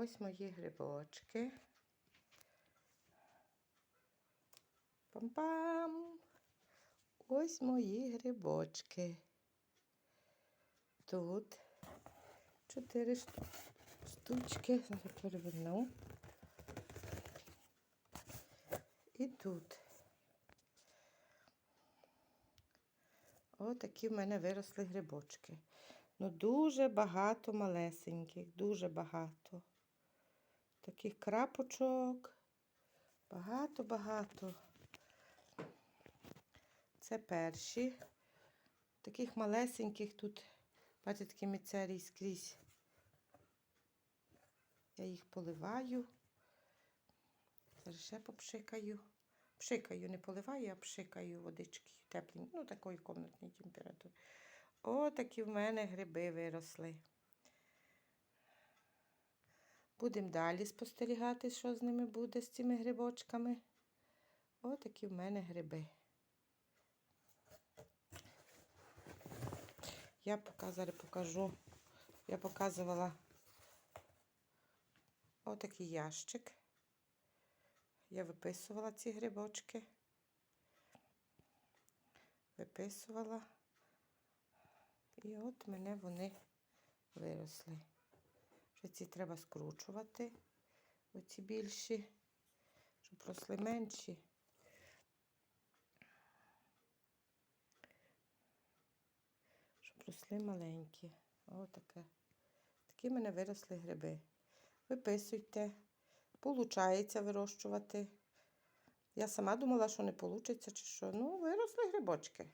Ось мої грибочки. Пам-пам! Ось мої грибочки. Тут чотири штучки. Зараз переверну. І тут. Отакі в мене виросли грибочки. Ну, дуже багато малесеньких, дуже багато. Таких крапочок. Багато-багато. Це перші. Таких малесеньких тут, бачите, такі міцерій скрізь. Я їх поливаю. Зараз ще попшикаю. Пшикаю, не поливаю, а пшикаю водички тепленькі, ну такої комнатної температури. О, такі в мене гриби виросли. Будемо далі спостерігати, що з ними буде, з цими грибочками. О, такі в мене гриби. Я поки покажу. Я показувала отакий ящик. Я виписувала ці грибочки. Виписувала. І от мене вони виросли. Вже ці треба скручувати, оці більші, щоб росли менші. Щоб росли маленькі. Отаке. Такі в мене виросли гриби. Виписуйте. Получається вирощувати. Я сама думала, що не вийде, чи що. Ну, виросли грибочки.